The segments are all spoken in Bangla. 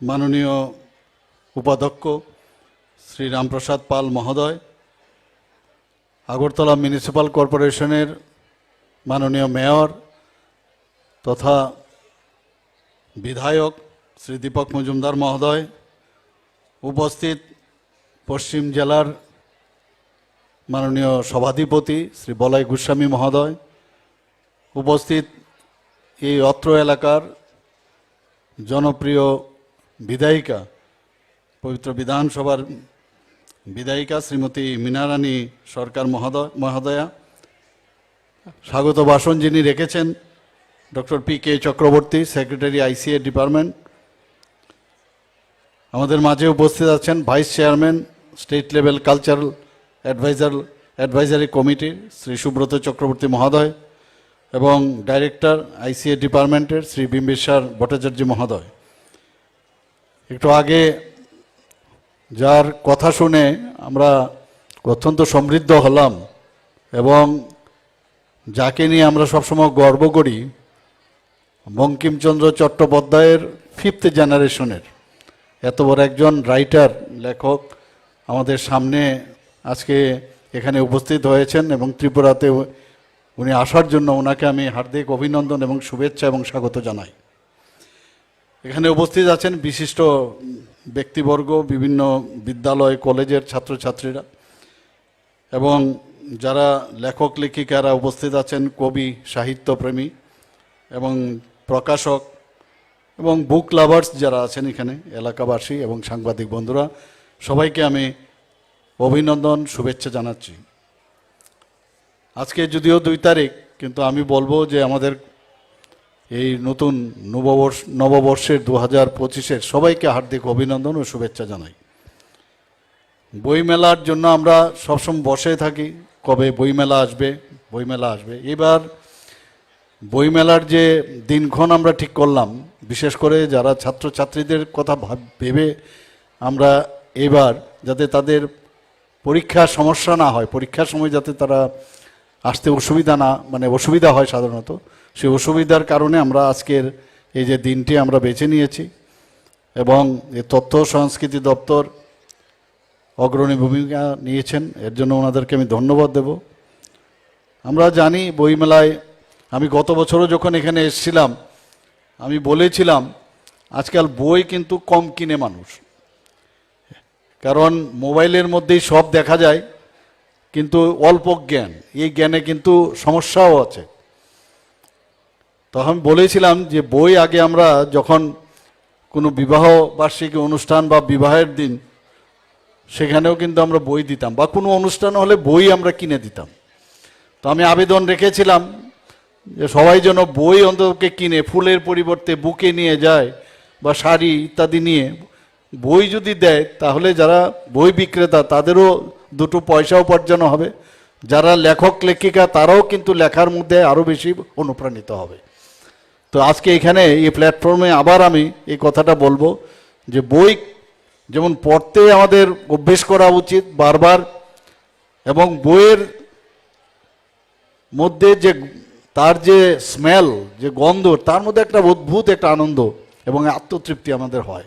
মাননীয় উপাধ্যক্ষ শ্রী রামপ্রসাদ পাল মহোদয়, আগরতলা মিউনিসিপ্যাল কর্পোরেশনের মাননীয় মেয়র তথা বিধায়ক শ্রী দীপক মজুমদার মহোদয়, উপস্থিত পশ্চিম জেলার মাননীয় সভাধিপতি শ্রী বলাই গোস্বামী মহোদয়, উপস্থিত এই অত্র এলাকার জনপ্রিয় বিধায়িকা, পবিত্র বিধানসভার বিধায়িকা শ্রীমতী মীনারানী সরকার মহোদয়, মহোদয়া। স্বাগত ভাষণ যিনি রেখেছেন, doctor P K Chakraborty, secretary ICA department. আমাদের মাঝে উপস্থিত আছেন vice chairman, state level cultural adviser, advisory কমিটির শ্রী সুব্রত চক্রবর্তী মহোদয় এবং ডাইরেক্টর আইসিএ ডিপার্টমেন্টের শ্রী বিম্বেশ্বর ভট্টাচার্য মহোদয়। একটু আগে যার কথা শুনে আমরা অত্যন্ত সমৃদ্ধ হলাম এবং যাকে নিয়ে আমরা সবসময় গর্ব করি, বঙ্কিমচন্দ্র চট্টোপাধ্যায়ের ফিফথ জেনারেশনের এত বড় একজন রাইটার লেখক আমাদের সামনে আজকে এখানে উপস্থিত হয়েছেন এবং ত্রিপুরাতে উনি আসার জন্য ওনাকে আমি হার্দিক অভিনন্দন এবং শুভেচ্ছা এবং স্বাগত জানাই। এখানে উপস্থিত আছেন বিশিষ্ট ব্যক্তিবর্গ, বিভিন্ন বিদ্যালয়, কলেজের ছাত্রছাত্রীরা, এবং যারা লেখক, লেখিকারা উপস্থিত আছেন, কবি, সাহিত্যপ্রেমী এবং প্রকাশক এবং বুক লাভার্স যারা আছেন এখানে, এলাকাবাসী এবং সাংবাদিক বন্ধুরা, সবাইকে আমি অভিনন্দন, শুভেচ্ছা জানাচ্ছি। আজকে যদিও দুই তারিখ, কিন্তু আমি বলব যে আমাদের এই নতুন নববর্ষ, নববর্ষের দু হাজার পঁচিশের সবাইকে হার্দিক অভিনন্দন ও শুভেচ্ছা জানাই। বইমেলার জন্য আমরা সবসময় বসে থাকি, কবে বইমেলা আসবে বইমেলা আসবে। এবার বইমেলার যে দিনক্ষণ আমরা ঠিক করলাম, বিশেষ করে যারা ছাত্রছাত্রীদের কথা ভাব- আমরা এবার যাতে তাদের পরীক্ষার সমস্যা না হয়, পরীক্ষার সময় যাতে তারা আসতে অসুবিধা না মানে অসুবিধা হয় সাধারণত সেই অসুবিধার কারণে আমরা আজকের এই যে দিনটি আমরা বেছে নিয়েছি এবং এ তথ্য সংস্কৃতি দপ্তর অগ্রণী ভূমিকা নিয়েছেন। এর জন্য ওনাদেরকে আমি ধন্যবাদ দেব। আমরা জানি বইমেলায় আমি গত বছরও যখন এখানে এসেছিলাম, আমি বলেছিলাম, আজকাল বই কিন্তু কম কিনে মানুষ। কারণ মোবাইলের মধ্যেই সব দেখা যায়, কিন্তু অল্প জ্ঞান, এই জ্ঞানে কিন্তু সমস্যাও আছে। তো আমি বলেছিলাম যে বই আগে আমরা যখন কোনো বিবাহ বার্ষিকী অনুষ্ঠান বা বিবাহের দিন, সেখানেও কিন্তু আমরা বই দিতাম বা কোনো অনুষ্ঠান হলে বই আমরা কিনে দিতাম। তো আমি আবেদন রেখেছিলাম যে সবাই যেন বই অন্ততকে কিনে, ফুলের পরিবর্তে বুকে নিয়ে যায় বা শাড়ি ইত্যাদি নিয়ে বই যদি দেয়, তাহলে যারা বই বিক্রেতা তাদেরও দুটো পয়সা উপার্জন হবে, যারা লেখক লেখিকা তারাও কিন্তু লেখার মধ্যে আরও বেশি অনুপ্রাণিত হবে। তো আজকে এখানে এই প্ল্যাটফর্মে আবার আমি এই কথাটা বলব যে বই যেমন পড়তে আমাদের অভ্যেস করা উচিত বারবার এবং বইয়ের মধ্যে যে তার যে স্মেল যে গন্ধ, তার মধ্যে একটা অদ্ভুত একটা আনন্দ এবং আত্মতৃপ্তি আমাদের হয়।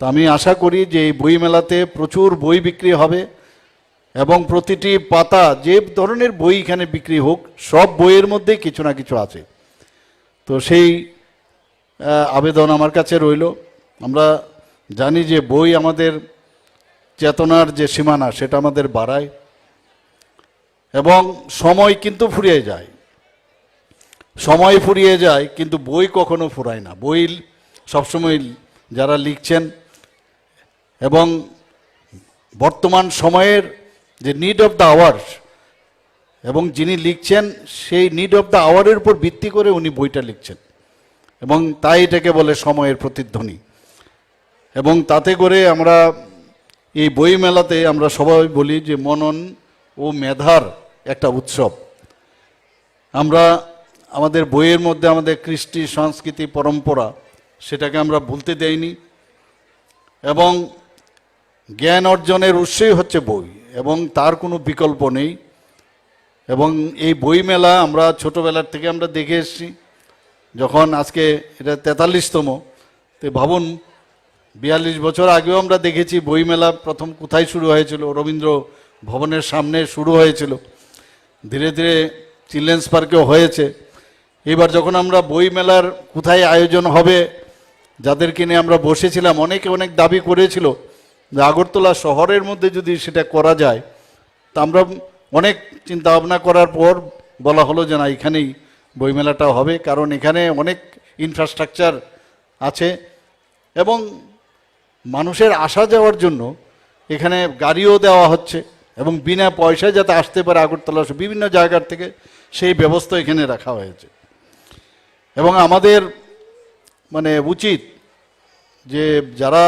তো আমি আশা করি যে এই বই মেলাতে প্রচুর বই বিক্রি হবে এবং প্রতিটি পাতা যে ধরনের বই এখানে বিক্রি হোক, সব বইয়ের মধ্যেই কিছু না কিছু আছে। তো সেই আবেদন আমার কাছে রইল। আমরা জানি যে বই আমাদের চেতনার যে সীমানা, সেটা আমাদের বাড়ায় এবং সময় কিন্তু ফুরিয়ে যায়। সময় ফুরিয়ে যায়, কিন্তু বই কখনো ফুরায় না। বই সবসময় যারা লিখছেন এবং বর্তমান সময়ের যে নিড অফ দ্য আওয়ার্স এবং যিনি লিখছেন, সেই নিড অফ দ্য আওয়ারের উপর ভিত্তি করে উনি বইটা লিখছেন। এবং তাই এটাকে বলে সময়ের প্রতিধ্বনি। এবং তাতে করে আমরা এই বই মেলাতে আমরা সবাই বলি যে মনন ও মেধার একটা উৎসব। আমরা আমাদের বইয়ের মধ্যে আমাদের কৃষ্টি, সংস্কৃতি, পরম্পরা সেটাকে আমরা ভুলতে দেয়নি এবং জ্ঞান অর্জনের উৎসই হচ্ছে বই। এবং তার কোনো বিকল্প নেই। এবং এই বই মেলা আমরা ছোটোবেলার থেকে আমরা দেখে এসেছি। যখন আজকে এটা তেতাল্লিশতম, তো ভাবুন, বিয়াল্লিশ বছর আগেও আমরা দেখেছি বইমেলা প্রথম কোথায় শুরু হয়েছিল, রবীন্দ্র ভবনের সামনে শুরু হয়েছিল। ধীরে ধীরে চিলড্রেন্স পার্কেও হয়েছে। এবার যখন আমরা বই মেলার কোথায় আয়োজন হবে যাদেরকে নিয়ে আমরা বসেছিলাম, অনেকে অনেক দাবি করেছিল যে আগরতলা শহরের মধ্যে যদি সেটা করা যায়, তা আমরা অনেক চিন্তা ভাবনা করার পর বলা হলো যে না, এখানেই বইমেলাটা হবে, কারণ এখানে অনেক ইনফ্রাস্ট্রাকচার আছে। এবং মানুষের আসা যাওয়ার জন্য এখানে গাড়িও দেওয়া হচ্ছে এবং বিনা পয়সায় যাতে আসতে পারে আগরতলা বিভিন্ন জায়গার থেকে, সেই ব্যবস্থা এখানে রাখা হয়েছে। এবং আমাদের মানে উচিত যে যারা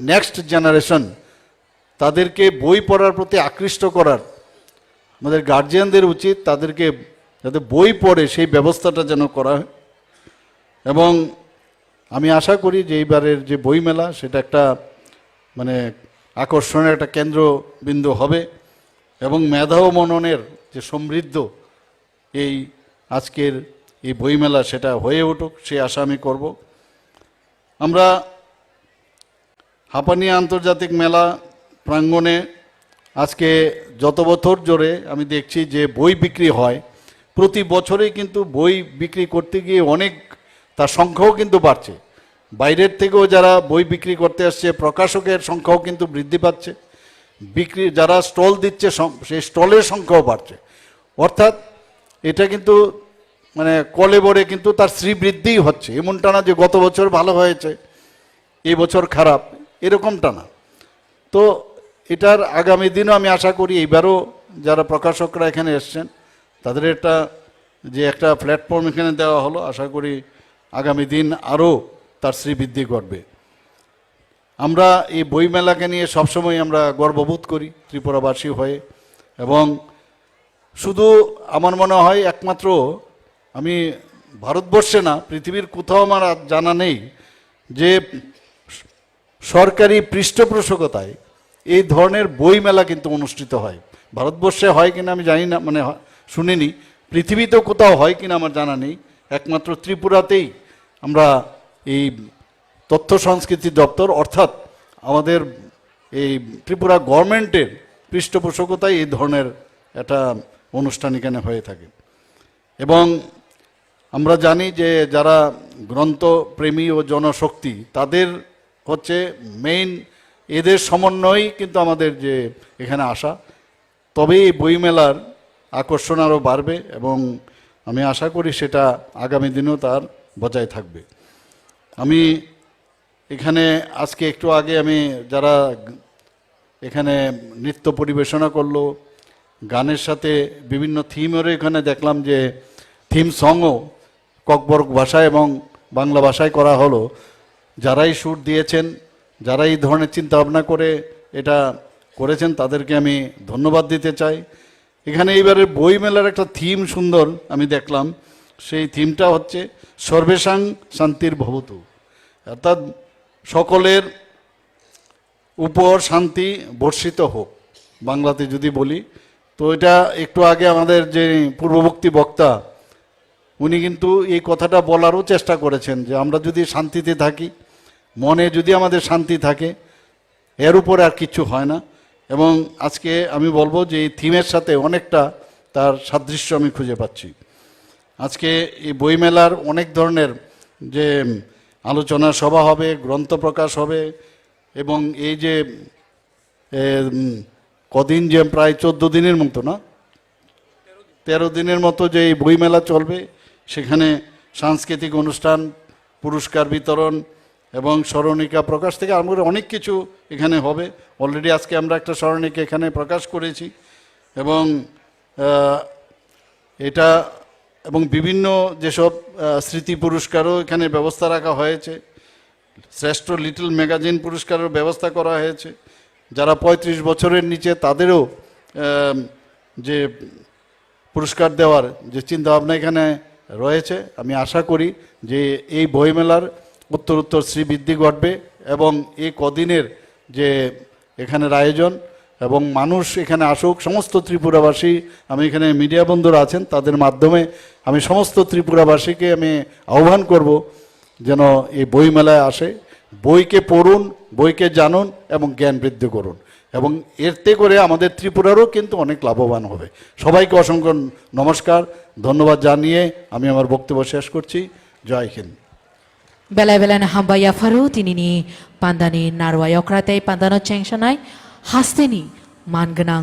নেক্সট জেনারেশন তাদেরকে বই পড়ার প্রতি আকৃষ্ট করার আমাদের গার্জিয়ানদের উচিত তাদেরকে যাতে বই পড়ে সেই ব্যবস্থাটা যেন করা হয়। এবং আমি আশা করি যে এইবারের যে বইমেলা, সেটা একটা মানে আকর্ষণের একটা কেন্দ্রবিন্দু হবে এবং মেধা ও মননের যে সমৃদ্ধ এই আজকের এই বইমেলা সেটা হয়ে উঠুক, সে আশা আমি করব। আমরা হাঁপানিয়া আন্তর্জাতিক মেলা প্রাঙ্গণে আজকে যত বছর জোরে আমি দেখছি যে বই বিক্রি হয়, প্রতি বছরেই কিন্তু বই বিক্রি করতে গিয়ে অনেক, তার সংখ্যাও কিন্তু বাড়ছে। বাইরের থেকেও যারা বই বিক্রি করতে আসছে, প্রকাশকের সংখ্যাও কিন্তু বৃদ্ধি পাচ্ছে। বিক্রি, যারা স্টল দিচ্ছে সেই স্টলের সংখ্যাও বাড়ছে। অর্থাৎ এটা কিন্তু মানে কলে বড়ে কিন্তু তার শ্রীবৃদ্ধিই হচ্ছে। এমনটা না যে গত বছর ভালো হয়েছে এই বছর খারাপ, এরকমটা না। তো এটার আগামী দিনও আমি আশা করি এইবারও যারা প্রকাশকরা এখানে এসছেন, তাদের একটা যে একটা প্ল্যাটফর্ম এখানে দেওয়া হলো, আশা করি আগামী দিন আরও তার শ্রীবৃদ্ধি ঘটবে। আমরা এই বইমেলাকে নিয়ে সবসময় আমরা গর্ববোধ করি ত্রিপুরাবাসী হয়ে, এবং শুধু আমার মনে হয় একমাত্র আমি ভারতবর্ষে না, পৃথিবীর কোথাও আমার জানা নেই যে সরকারি পৃষ্ঠপোষকতায় এই ধরনের বই মেলা কিন্তু অনুষ্ঠিত হয়। ভারতবর্ষে হয় কিনা আমি জানি না মানে শুনিনি। পৃথিবীতেও কোথাও হয় কিনা আমার জানা নেই। একমাত্র ত্রিপুরাতেই আমরা এই তথ্য সংস্কৃতি দপ্তর, অর্থাৎ আমাদের এই ত্রিপুরা গভর্নমেন্টের পৃষ্ঠপোষকতায় এই ধরনের একটা অনুষ্ঠান এখানে হয়ে থাকে। এবং আমরা জানি যে যারা গ্রন্থপ্রেমী ও জনশক্তি, তাদের হচ্ছে মেইন এদের সমন্বয়ই কিন্তু আমাদের যে এখানে আসা। তবে এই বইমেলার আকর্ষণ আরও বাড়বে এবং আমি আশা করি সেটা আগামী দিনেও তার বজায় থাকবে। আমি এখানে আজকে একটু আগে আমি যারা এখানে নৃত্য পরিবেশনা করল, গানের সাথে বিভিন্ন থিমেরও এখানে দেখলাম যে থিম সংও ককবর্গ ভাষায় এবং বাংলা ভাষায় করা হলো। যারাই সুর দিয়েছেন যারা এই ধরনের চিন্তা ভাবনা করে এটা করেছেন, তাদেরকে আমি ধন্যবাদ দিতে চাই। এখানে এইবারের বই মেলার একটা থিম সুন্দর আমি দেখলাম। সেই থিমটা হচ্ছে সর্বেশাং শান্তির ভবতু। অর্থাৎ সকলের উপর শান্তি বর্ষিত হোক, বাংলাতে যদি বলি। তো এটা একটু আগে আমাদের যে পূর্ববর্তী বক্তা, উনি কিন্তু এই কথাটা বলারও চেষ্টা করেছেন যে আমরা যদি শান্তিতে থাকি মনে যদি আমাদের শান্তি থাকে, এর উপরে আর কিছু হয় না। এবং আজকে আমি বলব যে এই থিমের সাথে অনেকটা তার সাদৃশ্য আমি খুঁজে পাচ্ছি। আজকে এই বইমেলার অনেক ধরনের যে আলোচনা সভা হবে, গ্রন্থ প্রকাশ হবে, এবং এই যে কদিন যে প্রায় চোদ্দ দিনের মতো না, তেরো দিনের মতো যে এই বইমেলা চলবে, সেখানে সাংস্কৃতিক অনুষ্ঠান, পুরস্কার বিতরণ এবং স্মরণিকা প্রকাশ থেকে আরম্ভ করে অনেক কিছু এখানে হবে। অলরেডি আজকে আমরা একটা স্মরণিকা এখানে প্রকাশ করেছি এবং এটা এবং বিভিন্ন যেসব স্মৃতি পুরস্কারও এখানে ব্যবস্থা রাখা হয়েছে। শ্রেষ্ঠ লিটল ম্যাগাজিন পুরস্কারের ব্যবস্থা করা হয়েছে। যারা পঁয়ত্রিশ বছরের নিচে তাদেরও যে পুরস্কার দেওয়ার যে চিন্তাভাবনা এখানে রয়েছে, আমি আশা করি যে এই বইমেলার উত্তরোত্তর শ্রীবৃদ্ধি ঘটবে এবং এই কদিনের যে এখানের আয়োজন এবং মানুষ এখানে আসুক, সমস্ত ত্রিপুরাবাসী, আমি এখানে মিডিয়া বন্ধুরা আছেন, তাদের মাধ্যমে আমি সমস্ত ত্রিপুরাবাসীকে আমি আহ্বান করব যেন এই বইমেলায় আসে, বইকে পড়ুন, বইকে জানুন এবং জ্ঞান বৃদ্ধি করুন। এবং এরতে করে আমাদের ত্রিপুরারও কিন্তু অনেক লাভবান হবে। সবাইকে অসংখ্য নমস্কার, ধন্যবাদ জানিয়ে আমি আমার বক্তব্য শেষ করছি। জয় হিন্দ। বেলা বেলা না হাম্বা ইয়াফারু তিনি নি পান্দানি নারওয়া ইয়করাতে পান্দানো চেংশনায় হাসতেনি মানগনাং